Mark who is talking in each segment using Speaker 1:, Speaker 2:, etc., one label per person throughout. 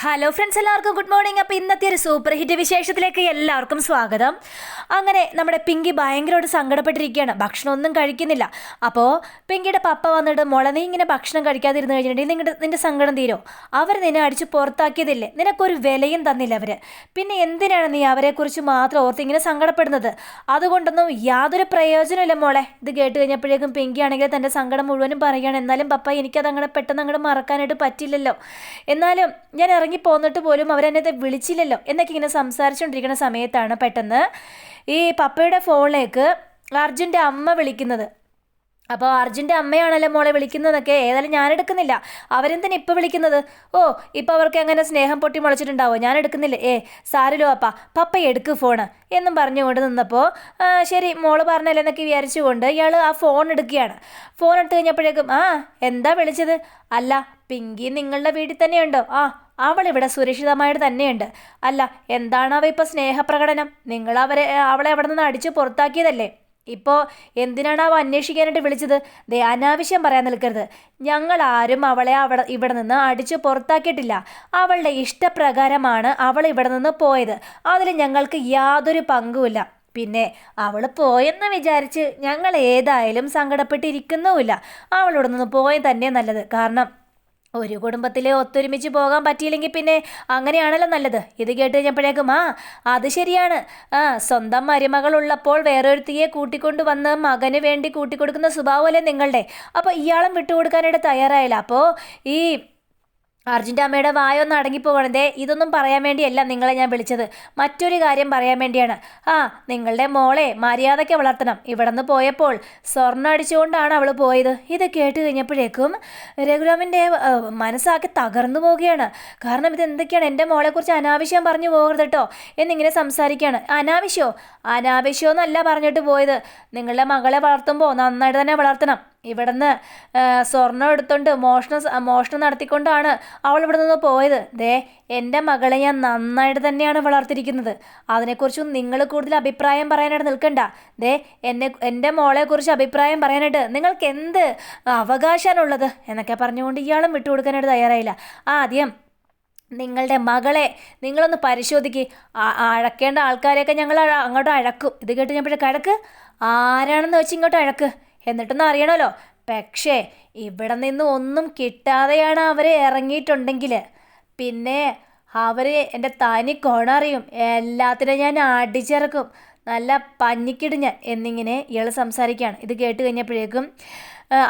Speaker 1: Hello friends എല്ലാവർക്കും good morning അപ്പോൾ ഇന്നത്തെ ഒരു സൂപ്പർ ഹിറ്റ് വിശേഷത്തിലേക്ക് എല്ലാവർക്കും സ്വാഗതം. അങ്ങനെ നമ്മുടെ പിങ്കി ഭയങ്കരമായിട്ട് സങ്കടപ്പെട്ടിരിക്കുകയാണ്. ഭക്ഷണം ഒന്നും കഴിക്കുന്നില്ല. അപ്പോൾ പിങ്കിയുടെ പപ്പ വന്നിട്ട് മുള നീ ഇങ്ങനെ ഭക്ഷണം കഴിക്കാതിരുന്ന് കഴിഞ്ഞിട്ടുണ്ടെങ്കിൽ നിങ്ങളുടെ നിന്റെ സങ്കടം തീരോ? അവർ നിന്നെ അടിച്ച് പുറത്താക്കിയതില്ലേ? നിനക്കൊരു വിലയും തന്നില്ല അവർ പിന്നെ എന്തിനാണ് നീ അവരെക്കുറിച്ച് മാത്രം ഓർത്ത് ഇങ്ങനെ സങ്കടപ്പെടുന്നത്? അതുകൊണ്ടൊന്നും യാതൊരു പ്രയോജനമില്ല മോളെ. ഇത് കേട്ട് കഴിഞ്ഞപ്പോഴേക്കും പിങ്കി ആണെങ്കിൽ തന്റെ സങ്കടം മുഴുവനും പറയുകയാണ് എന്നാലും പപ്പ എനിക്കത് അങ്ങനെ പെട്ടെന്ന് അങ്ങോട്ട് മറക്കാനായിട്ട് പറ്റില്ലല്ലോ. എന്നാലും ഞാൻ ഇറങ്ങി പോന്നിട്ട് പോലും അവരെന്നെ വിളിച്ചില്ലല്ലോ എന്നൊക്കെ ഇങ്ങനെ സംസാരിച്ചുകൊണ്ടിരിക്കുന്ന സമയത്താണ് പെട്ടെന്ന് ഈ പപ്പയുടെ ഫോണിലേക്ക് അർജുന്റെ അമ്മ വിളിക്കുന്നത്. അപ്പോൾ അർജുന്റെ അമ്മയാണല്ലോ മോളെ വിളിക്കുന്നതൊക്കെ. ഏതായാലും ഞാൻ എടുക്കുന്നില്ല. അവരെന്തിനാ ഇപ്പോൾ വിളിക്കുന്നത്? ഓ ഇപ്പോൾ അവർക്ക് അങ്ങനെ സ്നേഹം പൊട്ടി മുളച്ചിട്ടുണ്ടാവോ? ഞാൻ എടുക്കുന്നില്ല. ഏ സാരല്ലോ അപ്പ പപ്പ എടുക്ക് ഫോണ് എന്നും പറഞ്ഞുകൊണ്ട് നിന്നപ്പോൾ ശരി മോൾ പറഞ്ഞല്ലേ എന്നൊക്കെ വിചാരിച്ചുകൊണ്ട് ഇയാൾ ആ ഫോൺ എടുക്കുകയാണ്. ഫോൺ എടുത്തു കഴിഞ്ഞപ്പോഴേക്കും ആ എന്താ വിളിച്ചത്? അല്ല പിങ്കി നിങ്ങളുടെ വീട്ടിൽ തന്നെയുണ്ടോ? ആ അവൾ ഇവിടെ സുരക്ഷിതമായിട്ട് തന്നെയുണ്ട്. അല്ല എന്താണ് അവ ഇപ്പോൾ സ്നേഹപ്രകടനം? നിങ്ങൾ അവരെ അവളെ അവിടെ നിന്ന് അടിച്ച് പുറത്താക്കിയതല്ലേ? ഇപ്പോൾ എന്തിനാണ് അവ അന്വേഷിക്കാനായിട്ട് വിളിച്ചത്? ദേ അനാവശ്യം പറയാൻ നിൽക്കരുത്. ഞങ്ങൾ ആരും അവളെ അവിടെ ഇവിടെ നിന്ന് അടിച്ച് പുറത്താക്കിയിട്ടില്ല. അവളുടെ ഇഷ്ടപ്രകാരമാണ് അവൾ ഇവിടെ നിന്ന് പോയത്. അതിൽ ഞങ്ങൾക്ക് യാതൊരു പങ്കുമില്ല. പിന്നെ അവൾ പോയെന്ന് വിചാരിച്ച് ഞങ്ങൾ ഏതായാലും സങ്കടപ്പെട്ടിരിക്കുന്നുമില്ല. അവളിവിടെ നിന്ന് പോയത് തന്നെ നല്ലത്. കാരണം ഒരു കുടുംബത്തിലെ ഒത്തൊരുമിച്ച് പോകാൻ പറ്റിയില്ലെങ്കിൽ പിന്നെ അങ്ങനെയാണല്ലോ നല്ലത്. ഇത് കേട്ട് കഴിഞ്ഞപ്പോഴേക്കും ആ അത് ശരിയാണ്. ആ സ്വന്തം മരുമകളുള്ളപ്പോൾ വേറൊരുത്തിയെ കൂട്ടിക്കൊണ്ട് വന്ന് മകന് വേണ്ടി കൂട്ടിക്കൊടുക്കുന്ന സ്വഭാവമല്ലേ നിങ്ങളുടെ? അപ്പോൾ ഇയാളും വിട്ടുകൊടുക്കാനായിട്ട് തയ്യാറായില്ല. അപ്പോൾ ഈ അർജുന്റെ അമ്മയുടെ വായൊന്ന് അടങ്ങിപ്പോകണതേ ഇതൊന്നും പറയാൻ വേണ്ടിയല്ല നിങ്ങളെ ഞാൻ വിളിച്ചത്. മറ്റൊരു കാര്യം പറയാൻ വേണ്ടിയാണ്. ആ നിങ്ങളുടെ മോളെ മര്യാദയ്ക്ക് വളർത്തണം. ഇവിടെ നിന്ന് പോയപ്പോൾ സ്വർണം അടിച്ചുകൊണ്ടാണ് അവൾ പോയത്. ഇത് കേട്ട് കഴിഞ്ഞപ്പോഴേക്കും രഘുരാമിന്റെ മനസ്സാക്കി തകർന്നു പോവുകയാണ്. കാരണം ഇത് എന്തൊക്കെയാണ്? എന്റെ മോളെക്കുറിച്ച് അനാവശ്യം പറഞ്ഞു പോകരുത് കേട്ടോ. എന്നിങ്ങനെ സംസാരിക്കുകയാണ്. അനാവശ്യമോ അനാവശ്യമോ എന്നല്ല പറഞ്ഞിട്ട് പോയത്. നിങ്ങളുടെ മകളെ വളർത്തുമ്പോൾ നന്നായിട്ട് തന്നെ വളർത്തണം. ഇവിടുന്ന് സ്വർണം എടുത്തോണ്ട് മോഷണം മോഷണം നടത്തിക്കൊണ്ടാണ് അവൾ ഇവിടെ നിന്ന് പോയത്. ദേ എന്റെ മകളെ ഞാൻ നന്നായിട്ട് തന്നെയാണ് വളർത്തിയിരിക്കുന്നത്. അതിനെക്കുറിച്ചും നിങ്ങൾ കൂടുതൽ അഭിപ്രായം പറയാനായിട്ട് നിൽക്കണ്ട. ദേ എന്നെ എന്റെ മോളെക്കുറിച്ച് അഭിപ്രായം പറയാനായിട്ട് നിങ്ങൾക്ക് എന്ത് അവകാശമാണുള്ളത് എന്നൊക്കെ പറഞ്ഞുകൊണ്ട് ഇയാളും വിട്ടുകൊടുക്കാനായിട്ട് തയ്യാറായില്ല. ആദ്യം നിങ്ങളുടെ മകളെ നിങ്ങളൊന്ന് പരിശോധിക്ക്. അഴക്കേണ്ട ആൾക്കാരെയൊക്കെ ഞങ്ങൾ അങ്ങോട്ട് അഴക്കും. ഇത് കേട്ട് ഞാൻ പിന്നെ കിഴക്ക് ആരാണെന്ന് വെച്ച് ഇങ്ങോട്ട് അഴക്ക്. എന്നിട്ടൊന്ന് അറിയണമല്ലോ. പക്ഷേ ഇവിടെ നിന്ന് ഒന്നും കിട്ടാതെയാണ് അവർ ഇറങ്ങിയിട്ടുണ്ടെങ്കിൽ പിന്നെ അവർ എന്റെ തനി കോണറിയും എല്ലാത്തിനും ഞാൻ അടിച്ചിറക്കും. നല്ല പഞ്ഞിക്കിടും ഞാൻ എന്നിങ്ങനെ ഇയാൾ സംസാരിക്കുകയാണ്. ഇത് കേട്ട് കഴിഞ്ഞപ്പോഴേക്കും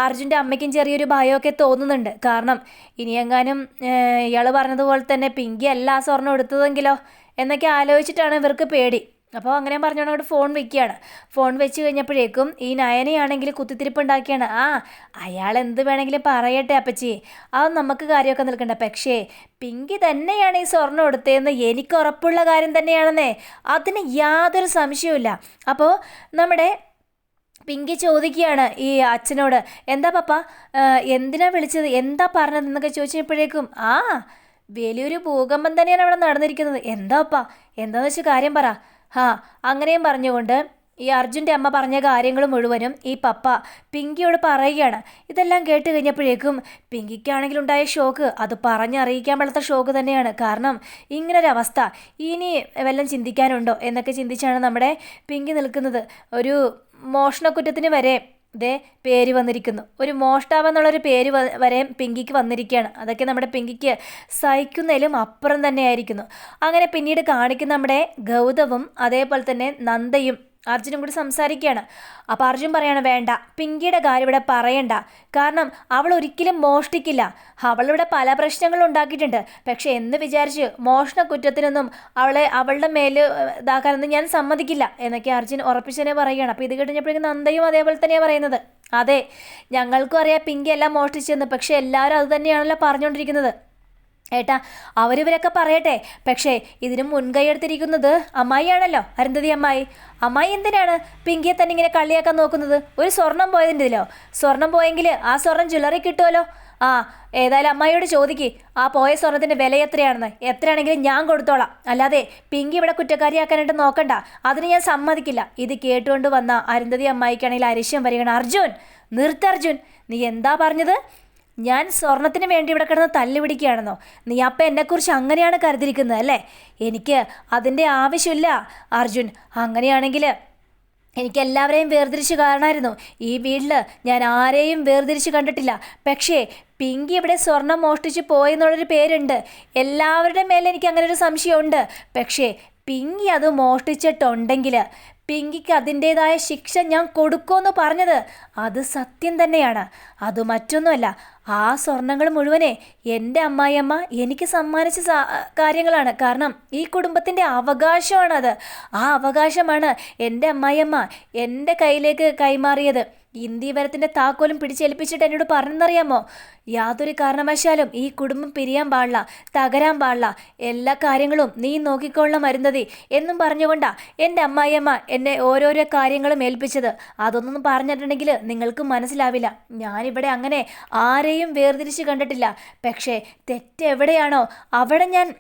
Speaker 1: അർജുന്റെ അമ്മയ്ക്കും ചെറിയൊരു ഭയമൊക്കെ തോന്നുന്നുണ്ട്. കാരണം ഇനിയെങ്ങാനും ഇയാൾ പറഞ്ഞതുപോലെ തന്നെ പിങ്കി അല്ല സ്വർണം എടുത്തതെങ്കിലോ എന്നൊക്കെ ആലോചിച്ചിട്ടാണ് ഇവർക്ക് പേടി. അപ്പോൾ അങ്ങനെ പറഞ്ഞോണ്ട് ഫോൺ വെക്കുകയാണ്. ഫോൺ വെച്ച് കഴിഞ്ഞപ്പോഴേക്കും ഈ നയനയാണെങ്കിൽ കുത്തിത്തിരിപ്പ് ഉണ്ടാക്കിയാണ് ആ അയാൾ എന്ത് വേണമെങ്കിലും പറയട്ടെ അപ്പച്ചി. അത് നമുക്ക് കാര്യമൊക്കെ നിൽക്കണ്ട. പക്ഷേ പിങ്കി തന്നെയാണ് ഈ സ്വർണം എടുത്തതെന്ന് എനിക്ക് ഉറപ്പുള്ള കാര്യം തന്നെയാണെന്നേ. അതിന് യാതൊരു സംശയവുമില്ല. അപ്പോൾ നമ്മുടെ പിങ്കി ചോദിക്കുകയാണ് ഈ അച്ഛനോട് എന്താ പപ്പ എന്തിനാ വിളിച്ചത്? എന്താ പറഞ്ഞത്? എന്നൊക്കെ ചോദിച്ചപ്പോഴേക്കും ആ വലിയൊരു ഭൂകമ്പം തന്നെയാണ് അവിടെ നടന്നിരിക്കുന്നത്. എന്താ പപ്പ? എന്താണെന്ന് വെച്ചാൽ കാര്യം പറ. ഹാ അങ്ങനെയും പറഞ്ഞുകൊണ്ട് ഈ അർജുന്റെ അമ്മ പറഞ്ഞ കാര്യങ്ങൾ മുഴുവനും ഈ പപ്പ പിങ്കിയോട് പറയുകയാണ്. ഇതെല്ലാം കേട്ട് കഴിഞ്ഞപ്പോഴേക്കും പിങ്കിക്കാണെങ്കിൽ ഉണ്ടായ ഷോക്ക് അത് പറഞ്ഞറിയിക്കാൻ പാടാത്ത ഷോക്ക് തന്നെയാണ്. കാരണം ഇങ്ങനൊരവസ്ഥ ഇനി വല്ലതും ചിന്തിക്കാനുണ്ടോ എന്നൊക്കെ ചിന്തിച്ചാണ് നമ്മുടെ പിങ്കി നിൽക്കുന്നത്. ഒരു മോഷണക്കുറ്റത്തിന് വരെ ദേ പേര് വന്നിരിക്കുന്നു. ഒരു മോഷ്ടാവ് എന്നുള്ളൊരു പേര് വരെ പിങ്കിക്ക് വന്നിരിക്കുകയാണ്. അതൊക്കെ നമ്മുടെ പിങ്കിക്ക് സഹിക്കുന്നതിലും അപ്പുറം തന്നെയായിരിക്കുന്നു. അങ്ങനെ പിന്നീട് കാണിക്കുന്ന നമ്മുടെ ഗൗതവും അതേപോലെ തന്നെ നന്ദയും അർജുനും കൂടി സംസാരിക്കുകയാണ്. അപ്പോൾ അർജുൻ പറയാണ് വേണ്ട പിങ്കിയുടെ കാര്യം ഇവിടെ പറയണ്ട. കാരണം അവൾ ഒരിക്കലും മോഷ്ടിക്കില്ല. അവളിവിടെ പല പ്രശ്നങ്ങളും ഉണ്ടാക്കിയിട്ടുണ്ട്. പക്ഷെ എന്ന് വിചാരിച്ച് മോഷണ കുറ്റത്തിനൊന്നും അവളെ അവളുടെ മേൽ ഇതാക്കാനൊന്നും ഞാൻ സമ്മതിക്കില്ല എന്നൊക്കെ അർജുൻ ഉറപ്പിച്ചതിനെ പറയുകയാണ്. അപ്പോൾ ഇത് കഴിഞ്ഞപ്പോഴേക്കും നന്ദയും അതേപോലെ തന്നെയാണ് പറയുന്നത്. അതെ ഞങ്ങൾക്കും അറിയാം പിങ്കി എല്ലാം മോഷ്ടിച്ചെന്ന്. പക്ഷെ എല്ലാവരും അത് തന്നെയാണല്ലോ പറഞ്ഞുകൊണ്ടിരിക്കുന്നത് ഏട്ടാ അവരിവരൊക്കെ പറയട്ടെ. പക്ഷേ ഇതിന് മുൻകൈ എടുത്തിരിക്കുന്നത് അമ്മായിയാണല്ലോ അരുന്ധതി അമ്മായി. അമ്മായി എന്തിനാണ് പിങ്കിയെ തന്നെ ഇങ്ങനെ കള്ളിയാക്കാൻ നോക്കുന്നത്? ഒരു സ്വർണം പോയതിന്റെ ഇതിലോ സ്വർണം പോയെങ്കിൽ ആ സ്വർണം ജ്വല്ലറി കിട്ടുമല്ലോ ആ ഏതായാലും അമ്മായിയോട് ചോദിക്ക് ആ പോയ സ്വർണത്തിന്റെ വില എത്രയാണെന്ന്? എത്രയാണെങ്കിലും ഞാൻ കൊടുത്തോളാം. അല്ലാതെ പിങ്കി ഇവിടെ കുറ്റക്കാരിയാക്കാനായിട്ട് നോക്കണ്ട. അതിന് ഞാൻ സമ്മതിക്കില്ല. ഇത് കേട്ടുകൊണ്ട് വന്ന അരുന്ധതി അമ്മായിക്കാണെങ്കിൽ അരിശം വരികയാണ്. അർജുൻ നിർത്തർജുൻ നീ എന്താ പറഞ്ഞത്? ഞാൻ സ്വർണത്തിന് വേണ്ടി ഇവിടെ കിടന്ന് തല്ലുപിടിക്കുകയാണെന്നോ? നീ അപ്പം എന്നെക്കുറിച്ച് അങ്ങനെയാണ് കരുതിയിരിക്കുന്നത് അല്ലേ? എനിക്ക് അതിന്റെ ആവശ്യമില്ല അർജുൻ. അങ്ങനെയാണെങ്കിൽ എനിക്ക് എല്ലാവരെയും വേർതിരിച്ച് കാണാമായിരുന്നു ഈ വീട്ടിൽ ഞാൻ ആരെയും വേർതിരിച്ച് കണ്ടിട്ടില്ല. പക്ഷേ പിങ്കി ഇവിടെ സ്വർണം മോഷ്ടിച്ച് പോയെന്നുള്ളൊരു പേരുണ്ട്. എല്ലാവരുടെ മേലെ എനിക്ക് അങ്ങനെ ഒരു സംശയമുണ്ട്. പക്ഷേ പിങ്കി അത് മോഷ്ടിച്ചിട്ടുണ്ടെങ്കിൽ പിങ്കിക്ക് അതിന്റേതായ ശിക്ഷ ഞാൻ കൊടുക്കുമെന്ന് പറഞ്ഞത് അത് സത്യം തന്നെയാണ്. അത് മറ്റൊന്നുമല്ല ആ സ്വർണങ്ങൾ മുഴുവനെ എന്റെ അമ്മായിയമ്മ എനിക്ക് സമ്മാനിച്ച കാര്യങ്ങളാണ്. കാരണം ഈ കുടുംബത്തിന്റെ അവകാശമാണത്. ആ അവകാശമാണ് എന്റെ അമ്മായിയമ്മ എന്റെ കയ്യിലേക്ക് കൈമാറിയത്. ഇന്ത്യവരത്തിന്റെ താക്കോലും പിടിച്ചേൽപ്പിച്ചിട്ട് എന്നോട് പറഞ്ഞെന്നറിയാമോ? യാതൊരു കാരണവശാലും ഈ കുടുംബം പിരിയാൻ പാടില്ല തകരാൻ പാടില്ല. എല്ലാ കാര്യങ്ങളും നീ നോക്കിക്കൊള്ള മരുന്നതി എന്നും പറഞ്ഞുകൊണ്ടാ എന്റെ അമ്മായിയമ്മ എന്നെ ഓരോരോ കാര്യങ്ങളും ഏൽപ്പിച്ചത്. അതൊന്നും പറഞ്ഞിട്ടുണ്ടെങ്കിൽ നിങ്ങൾക്ക് മനസ്സിലാവില്ല. ഞാനിവിടെ അങ്ങനെ ആരെയും വേർതിരിച്ച് കണ്ടിട്ടില്ല. പക്ഷേ തെറ്റെവിടെയാണോ? അവിടെ ഞാൻ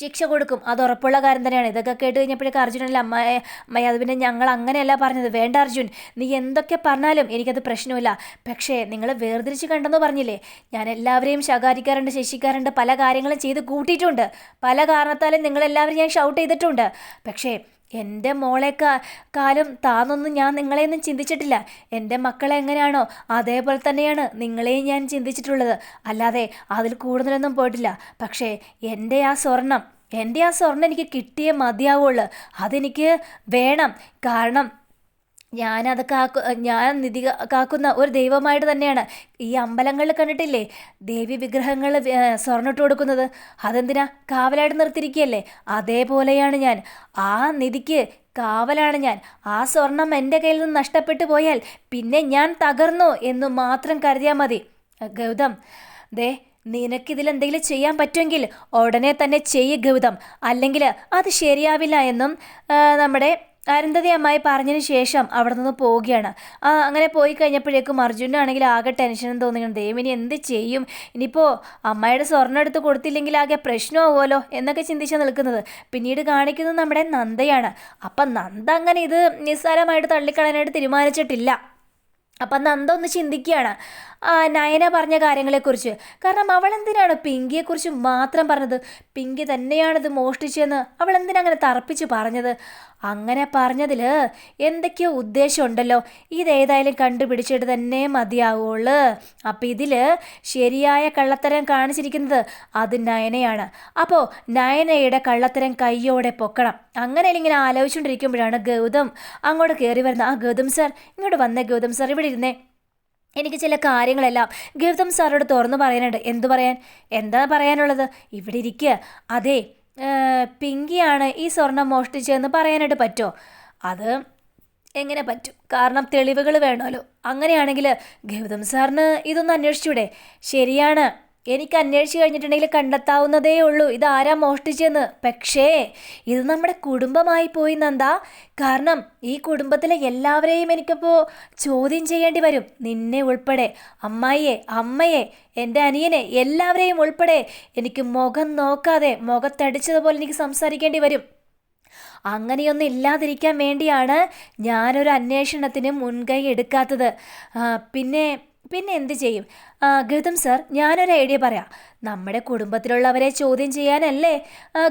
Speaker 1: ശിക്ഷ കൊടുക്കും. അത് ഉറപ്പുള്ള കാര്യം തന്നെയാണ്. ഇതൊക്കെ കേട്ട് കഴിഞ്ഞപ്പോഴേക്ക് അർജുനല്ല അമ്മയെ അമ്മയെ അത് പിന്നെ ഞങ്ങൾ അങ്ങനെയല്ല പറഞ്ഞത്. വേണ്ട അർജുൻ നീ എന്തൊക്കെ പറഞ്ഞാലും എനിക്കത് പ്രശ്നമില്ല. പക്ഷേ നിങ്ങൾ വേർതിരിച്ച് കണ്ടെന്ന് പറഞ്ഞില്ലേ? ഞാൻ എല്ലാവരെയും ശകാരിക്കാറുണ്ട് ശിക്ഷിക്കാറുണ്ട് പല കാര്യങ്ങളും ചെയ്ത് കൂട്ടിയിട്ടുണ്ട്. പല കാരണത്താലും നിങ്ങളെല്ലാവരും ഞാൻ ഷൗട്ട് ചെയ്തിട്ടുണ്ട്. പക്ഷേ എന്റെ മോളെ കാലം താന്നൊന്നും ഞാൻ നിങ്ങളെയൊന്നും ചിന്തിച്ചിട്ടില്ല. എന്റെ മക്കളെ എങ്ങനെയാണോ അതേപോലെ തന്നെയാണ് നിങ്ങളെയും ഞാൻ ചിന്തിച്ചിട്ടുള്ളത്. അല്ലാതെ അതിൽ കൂടുതലൊന്നും പോയിട്ടില്ല. പക്ഷേ എന്റെ ആ സ്വർണം എന്റെ ആ സ്വർണം എനിക്ക് കിട്ടിയേ മതിയാവുള്ളൂ. അതെനിക്ക് വേണം. കാരണം ഞാനത് കാക്കു ഞാൻ നിധി കാക്കുന്ന ഒരു ദൈവമായിട്ട് തന്നെയാണ്. ഈ അമ്പലങ്ങളിൽ കണ്ടിട്ടില്ലേ? ദേവി വിഗ്രഹങ്ങൾ സ്വർണിട്ട് കൊടുക്കുന്നത്. അതെന്തിനാ? കാവലായിട്ട് നിർത്തിയിരിക്കുകയല്ലേ അതേപോലെയാണ് ഞാൻ. ആ നിധിക്ക് കാവലാണ് ഞാൻ. ആ സ്വർണം എന്റെ കയ്യിൽ നിന്ന് നഷ്ടപ്പെട്ടു പോയാൽ പിന്നെ ഞാൻ തകർന്നു എന്ന് മാത്രം കരുതിയാൽ മതി. ഗൗതം ദേ നിനക്കിതിൽ എന്തെങ്കിലും ചെയ്യാൻ പറ്റുമെങ്കിൽ ഉടനെ തന്നെ ചെയ്യ് ഗൗതം. അല്ലെങ്കിൽ അത് ശരിയാവില്ല എന്നും നമ്മുടെ അരുന്ധതി അമ്മായി പറഞ്ഞതിന് ശേഷം അവിടെ നിന്ന് പോവുകയാണ് അങ്ങനെ പോയി കഴിഞ്ഞപ്പോഴേക്കും അർജുനാണെങ്കിൽ ആകെ ടെൻഷനും തോന്നുകയാണ് ദൈവം ഇനി എന്ത് ചെയ്യും? ഇനിയിപ്പോൾ അമ്മയുടെ സ്വർണം എടുത്ത് കൊടുത്തില്ലെങ്കിൽ ആകെ പ്രശ്നമാവുമല്ലോ എന്നൊക്കെ ചിന്തിച്ചാൽ നിൽക്കുന്നത്. പിന്നീട് കാണിക്കുന്നത് നമ്മുടെ നന്ദയാണ്. അപ്പം നന്ദ അങ്ങനെ ഇത് നിസ്സാരമായിട്ട് തള്ളിക്കളയാനായിട്ട് തീരുമാനിച്ചിട്ടില്ല. അപ്പം നന്ദ ഒന്ന് ചിന്തിക്കുകയാണ്. നയന പറഞ്ഞ കാര്യങ്ങളെക്കുറിച്ച്. കാരണം അവൾ എന്തിനാണ് പിങ്കിയെക്കുറിച്ച് മാത്രം പറഞ്ഞത്? പിങ്കി തന്നെയാണിത് മോഷ്ടിച്ചതെന്ന് അവൾ എന്തിനങ്ങനെ തറപ്പിച്ച് പറഞ്ഞത്? അങ്ങനെ പറഞ്ഞതിൽ എന്തൊക്കെയോ ഉദ്ദേശമുണ്ടല്ലോ. ഇതേതായാലും കണ്ടുപിടിച്ചിട്ട് തന്നെ മതിയാവുള്ളൂ. അപ്പം ഇതിൽ ശരിയായ കള്ളത്തരം കാണിച്ചിരിക്കുന്നത് അത് നയനയാണ്. അപ്പോൾ നയനയുടെ കള്ളത്തരം കയ്യോടെ പൊക്കണം. അങ്ങനെ ഇങ്ങനെ ആലോചിച്ചുകൊണ്ടിരിക്കുമ്പോഴാണ് ഗൗതം അങ്ങോട്ട് കയറി വരുന്നത്. ആ ഗൗതം സാർ ഇങ്ങോട്ട് വന്ന ഗൗതം സാർ ഇവിടെ ഇരുന്നേ. എനിക്ക് ചില കാര്യങ്ങളെല്ലാം ഗൗതം സാറോട് തുറന്നു പറയാനുണ്ട്. എന്തു പറയാൻ? എന്താ പറയാനുള്ളത്? ഇവിടെ ഇരിക്കുക അതെ പിങ്കിയാണ് ഈ സ്വർണം മോഷ്ടിച്ചതെന്ന് പറയാനായിട്ട് പറ്റുമോ? അത് എങ്ങനെ പറ്റും? കാരണം തെളിവുകൾ വേണമല്ലോ. അങ്ങനെയാണെങ്കിൽ ഗൗതം സാറിന് ഇതൊന്ന് അന്വേഷിച്ചൂടെ? ശരിയാണ്. എനിക്ക് അന്വേഷിച്ച് കഴിഞ്ഞിട്ടുണ്ടെങ്കിൽ കണ്ടെത്താവുന്നതേ ഉള്ളൂ. ഇത് ആരാ മോഷ്ടിച്ചെന്ന് പക്ഷേ ഇത് നമ്മുടെ കുടുംബമായി പോയി നന്ദ. കാരണം ഈ കുടുംബത്തിലെ എല്ലാവരെയും എനിക്കിപ്പോൾ ചോദ്യം ചെയ്യേണ്ടി വരും. നിന്നെ ഉൾപ്പെടെ. അമ്മായിയെ അമ്മയെ എന്റെ അനിയനെ എല്ലാവരെയും ഉൾപ്പെടെ എനിക്ക് മുഖം നോക്കാതെ മുഖത്തടിച്ചതുപോലെ എനിക്ക് സംസാരിക്കേണ്ടി വരും. അങ്ങനെയൊന്നും ഇല്ലാതിരിക്കാൻ വേണ്ടിയാണ് ഞാനൊരു അന്വേഷണത്തിന് മുൻകൈ എടുക്കാത്തത്. പിന്നെ പിന്നെ എന്ത് ചെയ്യും? ഗൗതം സാർ ഞാനൊരു ഐഡിയ പറയാം. നമ്മുടെ കുടുംബത്തിലുള്ളവരെ ചോദ്യം ചെയ്യാനല്ലേ?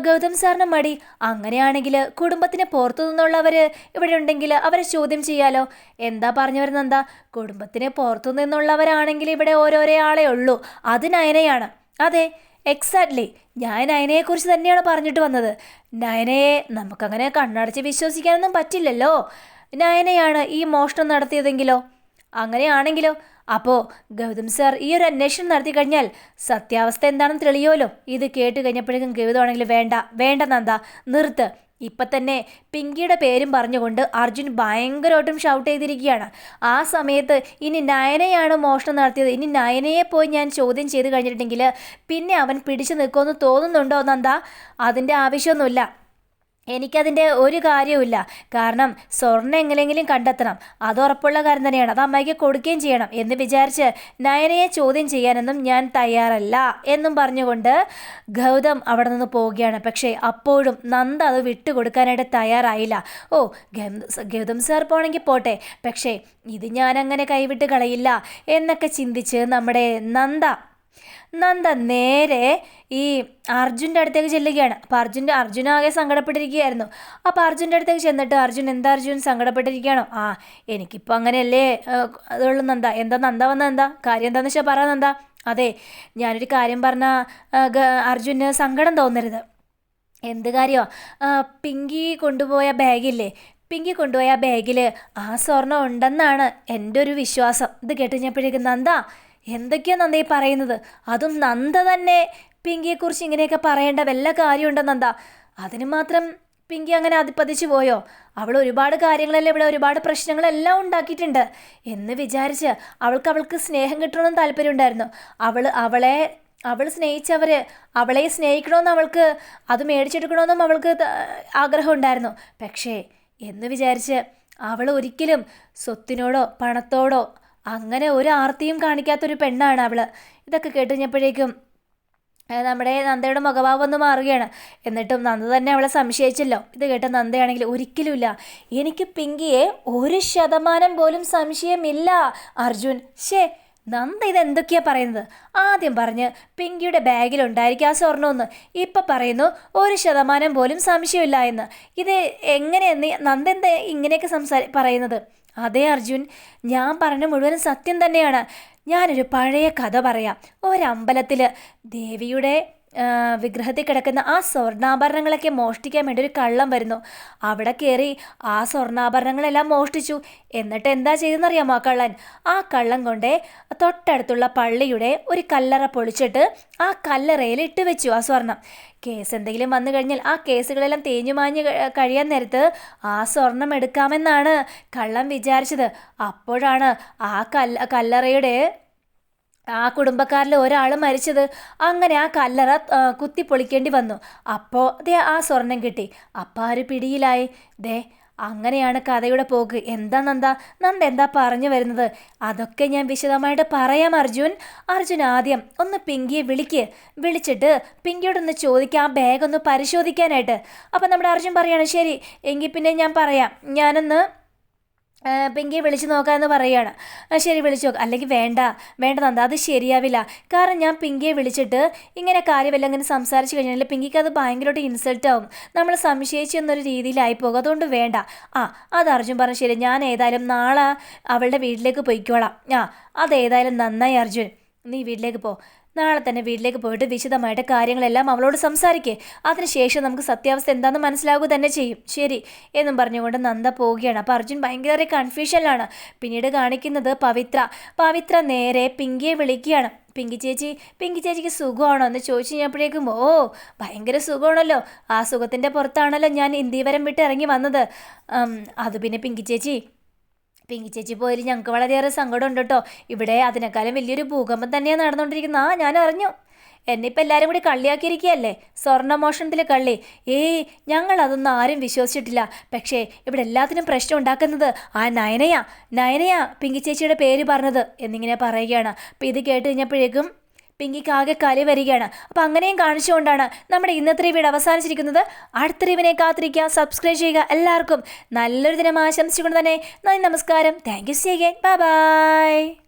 Speaker 1: ഗൗതം സാറിന് മടി. അങ്ങനെയാണെങ്കിൽ കുടുംബത്തിന് പുറത്തു നിന്നുള്ളവർ ഇവിടെ ഉണ്ടെങ്കിൽ അവരെ ചോദ്യം ചെയ്യാലോ? എന്താ പറഞ്ഞു വരുന്നത് എന്താ? കുടുംബത്തിന് പുറത്തു നിന്നുള്ളവരാണെങ്കിൽ ഇവിടെ ഓരോരോ ആളെ ഉള്ളൂ. അത് നയനയാണ്. അതെ എക്സാക്ട്ലി ഞാൻ നയനയെക്കുറിച്ച് തന്നെയാണ് പറഞ്ഞിട്ട് വന്നത്. നയനയെ നമുക്കങ്ങനെ കണ്ണടച്ച് വിശ്വസിക്കാനൊന്നും പറ്റില്ലല്ലോ. നയനയാണ് ഈ മോഷണം നടത്തിയതെങ്കിലോ? അങ്ങനെയാണെങ്കിലോ? അപ്പോൾ ഗൗതം സാർ ഈ ഒരു അന്വേഷണം നടത്തി കഴിഞ്ഞാൽ സത്യാവസ്ഥ എന്താണെന്ന് തെളിയുമല്ലോ. ഇത് കേട്ട് കഴിഞ്ഞപ്പോഴേക്കും ഗൗതമാണെങ്കിൽ വേണ്ട വേണ്ട നന്ദ നിർത്ത്. ഇപ്പം തന്നെ പിങ്കിയുടെ പേരും പറഞ്ഞുകൊണ്ട് അർജുൻ ഭയങ്കരമായിട്ടും ഷൗട്ട് ചെയ്തിരിക്കുകയാണ്. ആ സമയത്ത് ഇനി നയനയാണ് മോഷണം നടത്തിയത്. ഇനി നയനയെ പോയി ഞാൻ ചോദ്യം ചെയ്ത് കഴിഞ്ഞിട്ടുണ്ടെങ്കിൽ പിന്നെ അവൻ പിടിച്ചു നിൽക്കുമെന്ന് തോന്നുന്നുണ്ടോ നന്ദ? അതിന്റെ ആവശ്യമൊന്നുമില്ല. എനിക്കതിന്റെ ഒരു കാര്യവുമില്ല. കാരണം സ്വർണം എങ്ങനെയെങ്കിലും കണ്ടെത്തണം. അത് ഉറപ്പുള്ള കാര്യം തന്നെയാണ്. അത് അമ്മയ്ക്ക് കൊടുക്കുകയും ചെയ്യണം എന്ന് വിചാരിച്ച് നയനയെ ചോദ്യം ചെയ്യാനൊന്നും ഞാൻ തയ്യാറല്ല എന്നും പറഞ്ഞുകൊണ്ട് ഗൗതം അവിടെ നിന്ന് പോവുകയാണ്. പക്ഷേ അപ്പോഴും നന്ദ അത് വിട്ടുകൊടുക്കാനായിട്ട് തയ്യാറായില്ല. ഓ ഗൗതം സാർ പോണെങ്കിൽ പോട്ടെ. പക്ഷേ ഇത് ഞാനങ്ങനെ കൈവിട്ട് കളയില്ല എന്നൊക്കെ ചിന്തിച്ച് നമ്മുടെ നന്ദ നന്ദ നേരെ ഈ അർജുന്റെ അടുത്തേക്ക് ചെല്ലുകയാണ്. അപ്പോൾ അർജുന്റെ അർജുൻ ആകെ സങ്കടപ്പെട്ടിരിക്കുകയായിരുന്നു. അപ്പോൾ അർജുന്റെ അടുത്തേക്ക് ചെന്നിട്ട് അർജുൻ എന്താ അർജുൻ സങ്കടപ്പെട്ടിരിക്കുകയാണോ? ആ എനിക്കിപ്പോൾ അങ്ങനെയല്ലേ അതുള്ളൂ നന്ദ. എന്താ നന്ദ വന്ന എന്താ? കാര്യം എന്താണെന്ന് വെച്ചാൽ പറ നന്ദ. അതെ ഞാനൊരു കാര്യം പറഞ്ഞ അർജുന് സങ്കടം തോന്നരുത്. എന്ത് കാര്യമോ പിങ്കി കൊണ്ടുപോയ ബാഗില്ലേ? പിങ്കി കൊണ്ടുപോയ ബാഗിൽ ആ സ്വർണം ഉണ്ടെന്നാണ് എന്റെ ഒരു വിശ്വാസം. ഇത് കേട്ട് കഴിഞ്ഞപ്പോഴേക്കും നന്ദ എന്തൊക്കെയാ നന്ദ പറയുന്നത്? അതും നന്ദ തന്നെ പിങ്കിയെക്കുറിച്ച് ഇങ്ങനെയൊക്കെ പറയേണ്ട വല്ല കാര്യമുണ്ടോ നന്ദ? അതിന് മാത്രം പിങ്കി അങ്ങനെ അതിപ്പതിച്ചു പോയോ? അവൾ ഒരുപാട് കാര്യങ്ങളെല്ലാം ഇവിടെ ഒരുപാട് പ്രശ്നങ്ങളെല്ലാം ഉണ്ടാക്കിയിട്ടുണ്ട്. എന്ന് വിചാരിച്ച് അവൾക്ക് അവൾക്ക് സ്നേഹം കിട്ടണമെന്ന് താല്പര്യമുണ്ടായിരുന്നു. അവൾ അവളെ അവൾ സ്നേഹിച്ചവർ അവളെ സ്നേഹിക്കണമെന്ന് അവൾക്ക് അത് മേടിച്ചെടുക്കണമെന്നും അവൾക്ക് ആഗ്രഹം ഉണ്ടായിരുന്നു പക്ഷേ എന്ന് വിചാരിച്ച് അവൾ ഒരിക്കലും സ്വത്തിനോടോ പണത്തോടോ അങ്ങനെ ഒരു ആർത്തിയും കാണിക്കാത്തൊരു പെണ്ണാണ് അവൾ ഇതൊക്കെ കേട്ടുകഴിഞ്ഞപ്പോഴേക്കും നമ്മുടെ നന്ദയുടെ മുഖഭാവം ഒന്ന് മാറുകയാണ്. എന്നിട്ടും നന്ദ തന്നെ അവളെ സംശയിച്ചല്ലോ. ഇത് കേട്ട നന്ദയാണെങ്കിൽ ഒരിക്കലുമില്ല. എനിക്ക് പിങ്കിയെ ഒരു ശതമാനം പോലും സംശയമില്ല അർജുൻ. ഷേ നന്ദ ഇത് എന്തൊക്കെയാ പറയുന്നത്? ആദ്യം പറഞ്ഞ് പിങ്കിയുടെ ബാഗിലുണ്ടായിരിക്കും ആ സ്വർണമെന്ന്. ഇപ്പം പറയുന്നു ഒരു ശതമാനം പോലും സംശയമില്ല എന്ന്. ഇത് എങ്ങനെയെന്ന് നന്ദ എന്താ ഇങ്ങനെയൊക്കെ സംസാരി പറയുന്നത്? അതെ അർജുൻ ഞാൻ പറഞ്ഞ മുഴുവൻ സത്യം തന്നെയാണ്. ഞാനൊരു പഴയ കഥ പറയാം. ഒരമ്പലത്തിൽ ദേവിയുടെ വിഗ്രഹത്തിൽ കിടക്കുന്ന ആ സ്വർണാഭരണങ്ങളൊക്കെ മോഷ്ടിക്കാൻ വേണ്ടി ഒരു കള്ളം വരുന്നു. അവിടെ കയറി ആ സ്വർണാഭരണങ്ങളെല്ലാം മോഷ്ടിച്ചു. എന്നിട്ട് എന്താ ചെയ്തെന്നറിയാമോ ആ കള്ളൻ? ആ കള്ളം കൊണ്ട് തൊട്ടടുത്തുള്ള പള്ളിയുടെ ഒരു കല്ലറ പൊളിച്ചിട്ട് ആ കല്ലറയിൽ ഇട്ട് വെച്ചു ആ സ്വർണം. കേസ് എന്തെങ്കിലും വന്നു കഴിഞ്ഞാൽ ആ കേസുകളെല്ലാം തേഞ്ഞു മാഞ്ഞ് കഴിയാൻ നേരത്ത് ആ സ്വർണം എടുക്കാമെന്നാണ് കള്ളം വിചാരിച്ചത്. അപ്പോഴാണ് ആ കല്ല കല്ലറയുടെ ആ കുടുംബക്കാരിൽ ഒരാൾ മരിച്ചത് അങ്ങനെ ആ കല്ലറ കുത്തി പൊളിക്കേണ്ടി വന്നു. അപ്പോൾ ദേ ആ സ്വർണം കിട്ടി. അപ്പം ആര് പിടിയിലായി. ദേ അങ്ങനെയാണ് കഥയുടെ പോക്ക്. എന്താ നന്ദ? നന്ദ എന്താ പറഞ്ഞു വരുന്നത്? അതൊക്കെ ഞാൻ വിശദമായിട്ട് പറയാം അർജുൻ. അർജുൻ ആദ്യം ഒന്ന് പിങ്കിയെ വിളിക്ക്. വിളിച്ചിട്ട് പിങ്കിയോടൊന്ന് ചോദിക്കാം ആ ബാഗ് ഒന്ന് പരിശോധിക്കാനായിട്ട്. അപ്പം നമ്മുടെ അർജുൻ പറയാണ് ശരി എങ്കിൽ പിന്നെ ഞാൻ പറയാം. ഞാനൊന്ന് പിങ്കിയെ വിളിച്ച് നോക്കാമെന്ന് പറയുകയാണ്. ശരി വിളിച്ചു നോക്കാം. അല്ലെങ്കിൽ വേണ്ട വേണ്ട നന്ദ അത് ശരിയാവില്ല. കാരണം ഞാൻ പിങ്കിയെ വിളിച്ചിട്ട് ഇങ്ങനെ കാര്യമല്ല ഇങ്ങനെ സംസാരിച്ച് കഴിഞ്ഞാൽ പിങ്കിക്ക് അത് ഭയങ്കരമായിട്ട് ഇൻസൾട്ട് ആവും. നമ്മൾ സംശയിച്ചു എന്നൊരു രീതിയിലായി പോകും. അതുകൊണ്ട് വേണ്ട. ആ അത് അർജുൻ പറഞ്ഞു. ശരി ഞാൻ ഏതായാലും നാളെ അവളുടെ വീട്ടിലേക്ക് പോയിക്കോളാം. ആ അതേതായാലും നന്നായി അർജുൻ. നീ വീട്ടിലേക്ക് പോ. നാളെ തന്നെ വീട്ടിലേക്ക് പോയിട്ട് വിശദമായിട്ട് കാര്യങ്ങളെല്ലാം അവളോട് സംസാരിക്കേ. അതിനുശേഷം നമുക്ക് സത്യാവസ്ഥ എന്താണെന്ന് മനസ്സിലാവുക തന്നെ ചെയ്യും. ശരി എന്നും പറഞ്ഞുകൊണ്ട് നന്ദ പോവുകയാണ്. അപ്പോൾ അർജുൻ ഭയങ്കര കൺഫ്യൂഷനിലാണ് പിന്നീട് കാണിക്കുന്നത് പവിത്ര. പവിത്ര നേരെ പിങ്കിയെ വിളിക്കുകയാണ്. പിങ്കി ചേച്ചി പിങ്കി ചേച്ചിക്ക് സുഖമാണോ എന്ന് ചോദിച്ചു കഴിഞ്ഞപ്പോഴേക്കും ഓ ഭയങ്കര സുഖമാണല്ലോ. ആ സുഖത്തിന്റെ പുറത്താണല്ലോ ഞാൻ ഇന്ത്യവരം വിട്ട് ഇറങ്ങി വന്നത്. അത് പിന്നെ പിങ്കി ചേച്ചി പിങ്കി ചേച്ചി പോയാലും ഞങ്ങൾക്ക് വളരെയേറെ സങ്കടമുണ്ട് കേട്ടോ ഇവിടെ അതിനേക്കാളും വലിയൊരു ഭൂകമ്പം തന്നെയാണ് നടന്നുകൊണ്ടിരിക്കുന്നത്. ആ ഞാൻ അറിഞ്ഞു. എന്നെ ഇപ്പം എല്ലാവരും കൂടി കള്ളിയാക്കിയിരിക്കുകയല്ലേ? സ്വർണമോഷണത്തിൽ കള്ളി. ഏയ് ഞങ്ങൾ അതൊന്നും ആരും വിശ്വസിച്ചിട്ടില്ല. പക്ഷേ ഇവിടെ എല്ലാത്തിനും പ്രശ്നം ഉണ്ടാക്കുന്നത് ആ നയനയാ. നയനയാ പിങ്കി ചേച്ചിയുടെ പേര് പറഞ്ഞത് എന്നിങ്ങനെ പറയുകയാണ്. അപ്പം ഇത് കേട്ട് കഴിഞ്ഞപ്പോഴേക്കും പിങ്കിക്ക് ആകെ കലി വരികയാണ്. അപ്പം അങ്ങനെയും കാണിച്ചുകൊണ്ടാണ് നമ്മുടെ ഇന്നത്തെ വീട് അവസാനിച്ചിരിക്കുന്നത്. അടുത്ത റിവിനെ കാത്തിരിക്കുക. സബ്സ്ക്രൈബ് ചെയ്യുക എല്ലാവർക്കും. നല്ലൊരു ദിനം ആശംസിച്ചുകൊണ്ട് തന്നെ നന്ദി നമസ്കാരം. Thank you see again bye bye